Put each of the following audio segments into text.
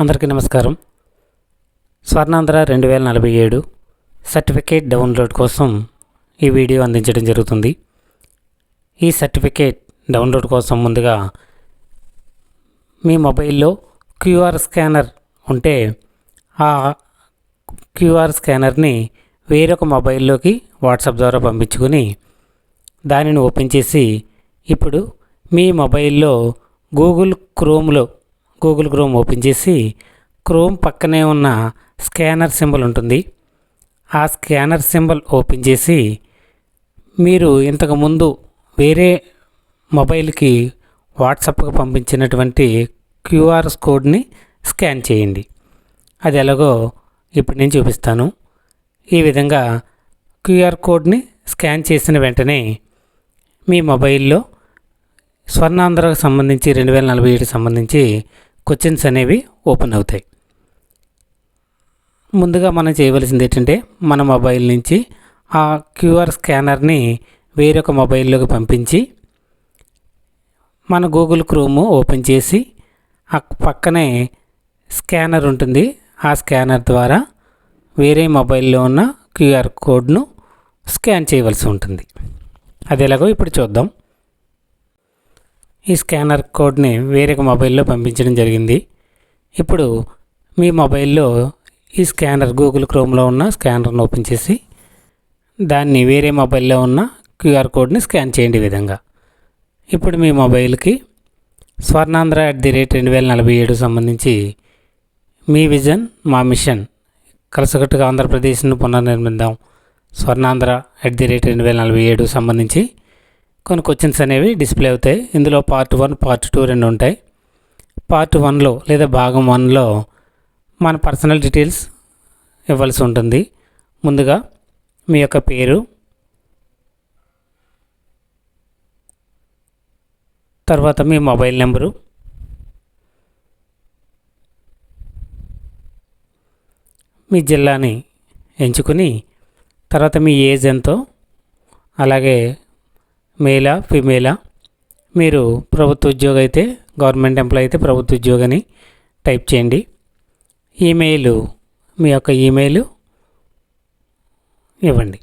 అందరికీ నమస్కారం. స్వర్ణాంధ్ర రెండు వేల నలభై ఏడు సర్టిఫికేట్ డౌన్లోడ్ కోసం ఈ వీడియో అందించడం జరుగుతుంది. ఈ సర్టిఫికేట్ డౌన్లోడ్ కోసం ముందుగా మీ మొబైల్లో క్యూఆర్ స్కానర్ ఉంటే ఆ క్యూఆర్ స్కానర్ని వేరొక మొబైల్లోకి వాట్సాప్ ద్వారా పంపించుకుని దానిని ఓపెన్ చేసి ఇప్పుడు మీ మొబైల్లో గూగుల్ క్రోమ్లో గూగుల్ క్రోమ్ ఓపెన్ చేసి క్రోమ్ పక్కనే ఉన్న స్కానర్ సింబల్ ఉంటుంది. ఆ స్కానర్ సింబల్ ఓపెన్ చేసి మీరు ఇంతకుముందు వేరే మొబైల్కి వాట్సాప్కి పంపించినటువంటి క్యూఆర్ కోడ్ని స్కాన్ చేయండి. అది ఎలాగో ఇప్పుడు నేను చూపిస్తాను. ఈ విధంగా క్యూఆర్ కోడ్ని స్కాన్ చేసిన వెంటనే మీ మొబైల్లో స్వర్ణాంధ్రకు సంబంధించి రెండు వేల నలభై ఏడుకి సంబంధించి క్వశ్చన్స్ అనేవి ఓపెన్ అవుతాయి. ముందుగా మనం చేయవలసింది ఏంటంటే మన మొబైల్ నుంచి ఆ క్యూఆర్ స్కానర్ని వేరొక మొబైల్లోకి పంపించి మన గూగుల్ క్రోమ్ ఓపెన్ చేసి ఆ పక్కనే స్కానర్ ఉంటుంది. ఆ స్కానర్ ద్వారా వేరే మొబైల్లో ఉన్న క్యూఆర్ కోడ్ను స్కాన్ చేయవలసి ఉంటుంది. అది ఎలాగో ఇప్పుడు చూద్దాం. ఈ స్కానర్ కోడ్ని వేరే మొబైల్లో పంపించడం జరిగింది. ఇప్పుడు మీ మొబైల్లో ఈ స్కానర్ గూగుల్ క్రోమ్లో ఉన్న స్కానర్ను ఓపెన్ చేసి దాన్ని వేరే మొబైల్లో ఉన్న క్యూఆర్ కోడ్ని స్కాన్ చేయండి విధంగా. ఇప్పుడు మీ మొబైల్కి స్వర్ణాంధ్ర అట్ ది రేట్ రెండు వేల నలభై ఏడు సంబంధించి మీ విజన్ మా మిషన్ కలసగట్టుగా ఆంధ్రప్రదేశ్ను పునర్నిర్మిద్దాం. స్వర్ణాంధ్ర అట్ ది రేట్ రెండు వేల నలభై ఏడు సంబంధించి కొన్ని క్వశ్చన్స్ అనేవి డిస్ప్లే అవుతాయి. ఇందులో పార్ట్ వన్ పార్ట్ టూ రెండు ఉంటాయి. పార్ట్ వన్లో లేదా భాగం వన్లో మన పర్సనల్ డీటెయిల్స్ ఇవ్వాల్సి ఉంటుంది. ముందుగా మీ యొక్క పేరు తర్వాత మీ మొబైల్ నెంబరు మీ జిల్లాని ఎంచుకుని తర్వాత మీ ఏజ్ ఎంతో అలాగే మేలా ఫిమేలా? మీరు ప్రభుత్వ ఉద్యోగం అయితే గవర్నమెంట్ ఎంప్లాయ్ అయితే ప్రభుత్వ ఉద్యోగని టైప్ చేయండి. ఈమెయిల్ మీ యొక్క ఈమెయిల్ ఇవ్వండి.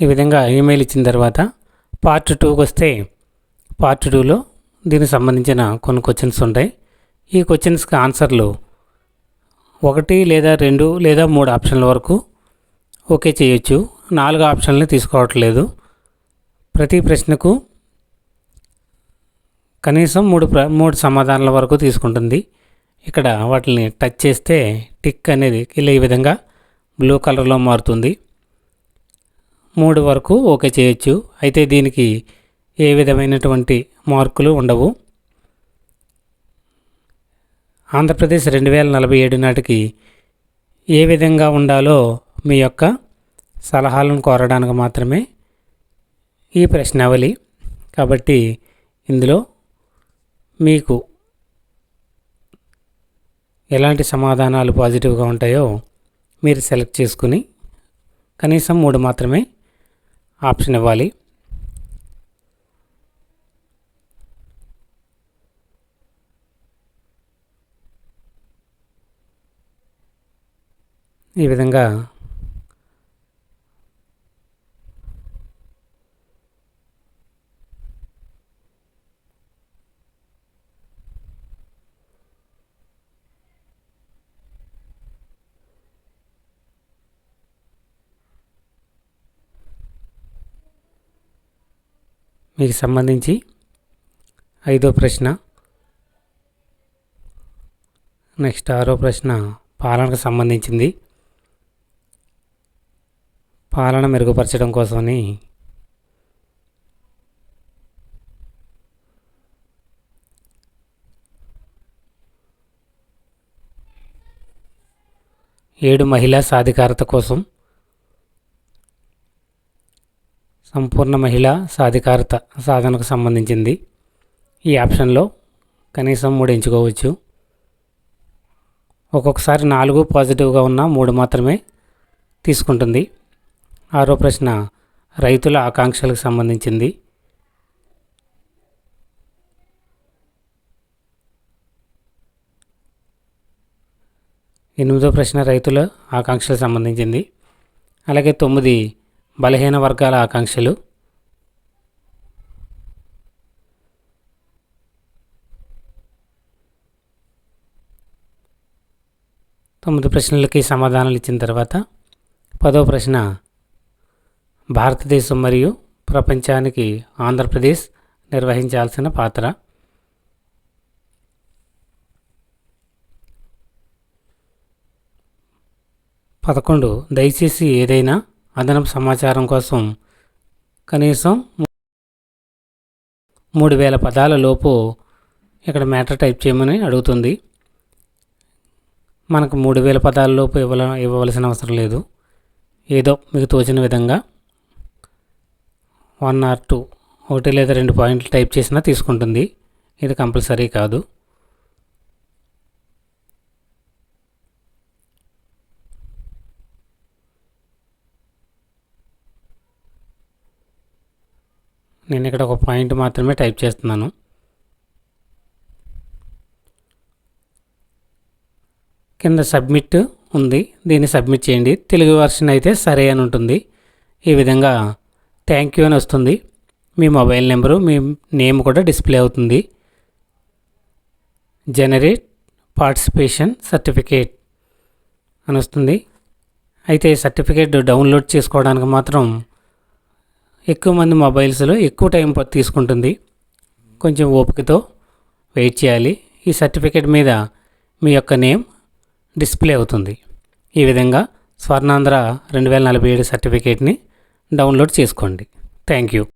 ఈ విధంగా ఈమెయిల్ ఇచ్చిన తర్వాత పార్ట్ టూకి వస్తే పార్ట్ టూలో దీనికి సంబంధించిన కొన్ని క్వశ్చన్స్ ఉంటాయి. ఈ క్వశ్చన్స్కి ఆన్సర్లు ఒకటి లేదా రెండు లేదా మూడు ఆప్షన్ల వరకు ఓకే చేయొచ్చు. నాలుగు ఆప్షన్లు తీసుకోవట్లేదు. ప్రతి ప్రశ్నకు కనీసం మూడు ప్ర మూడు సమాధానాల వరకు తీసుకుంటుంది. ఇక్కడ వాటిని టచ్ చేస్తే టిక్ అనేది ఇలా ఈ విధంగా బ్లూ కలర్లో మారుతుంది. మూడు వరకు ఓకే చేయొచ్చు. అయితే దీనికి ఏ విధమైనటువంటి మార్కులు ఉండవు. ఆంధ్రప్రదేశ్ రెండు వేల నలభై ఏడు నాటికి ఏ విధంగా ఉండాలో మీ యొక్క సలహాలను కోరడానికి మాత్రమే ఈ ప్రశ్నావళి. కాబట్టి ఇందులో మీకు ఎలాంటి సమాధానాలు పాజిటివ్గా ఉంటాయో మీరు సెలెక్ట్ చేసుకుని కనీసం మూడు మాత్రమే ఆప్షన్ ఇవ్వాలి. ఈ విధంగా మీకు సంబంధించి ఐదో ప్రశ్న. నెక్స్ట్ ఆరో ప్రశ్న పాలనకు సంబంధించింది. పాలన మెరుగుపరచడం కోసమని ఏడు మహిళా సాధికారత కోసం సంపూర్ణ మహిళా సాధికారత సాధనకు సంబంధించింది. ఈ ఆప్షన్లో కనీసం మూడు ఎంచుకోవచ్చు. ఒక్కొక్కసారి నాలుగు పాజిటివ్గా ఉన్న మూడు మాత్రమే తీసుకుంటుంది. ఆరో ప్రశ్న రైతుల ఆకాంక్షలకు సంబంధించింది. ఎనిమిదో ప్రశ్న రైతుల ఆకాంక్షలకు సంబంధించింది. అలాగే తొమ్మిది బలహీన వర్గాల ఆకాంక్షలు. తొమ్మిది ప్రశ్నలకి సమాధానాలు ఇచ్చిన తర్వాత పదో ప్రశ్న భారతదేశం మరియు ప్రపంచానికి ఆంధ్రప్రదేశ్ నిర్వహించాల్సిన పాత్ర. పదకొండు దయచేసి ఏదైనా అదనపు సమాచారం కోసం కనీసం మూడు వేల పదాల లోపు ఇక్కడ మ్యాటర్ టైప్ చేయమని అడుగుతుంది. మనకు మూడు వేల పదాల లోపు ఇవ్వాల ఇవ్వవలసిన అవసరం లేదు. ఏదో మీకు తోచిన విధంగా వన్ ఆర్ టూ ఒకటి లేదా రెండు పాయింట్లు టైప్ చేసినా తీసుకుంటుంది. ఇది కంపల్సరీ కాదు. నేను ఇక్కడ ఒక పాయింట్ మాత్రమే టైప్ చేస్తున్నాను. కింద సబ్మిట్ ఉంది. దీన్ని సబ్మిట్ చేయండి. తెలుగు వర్షన్ అయితే సరే అని ఉంటుంది. ఈ విధంగా థ్యాంక్ యూ అని వస్తుంది. మీ మొబైల్ నెంబరు మీ నేమ్ కూడా డిస్ప్లే అవుతుంది. జనరేట్ పార్టిసిపేషన్ సర్టిఫికేట్ అని వస్తుంది. అయితే సర్టిఫికేట్ డౌన్లోడ్ చేసుకోవడానికి మాత్రం ఎక్కువ మంది మొబైల్స్లో ఎక్కువ టైం తీసుకుంటుంది. కొంచెం ఓపికతో వెయిట్ చేయాలి. ఈ సర్టిఫికేట్ మీద మీ యొక్క నేమ్ డిస్ప్లే అవుతుంది. ఈ విధంగా స్వర్ణాంధ్ర రెండు వేల నలభై ఏడు సర్టిఫికేట్ని డౌన్లోడ్ చేసుకోండి. Thank you.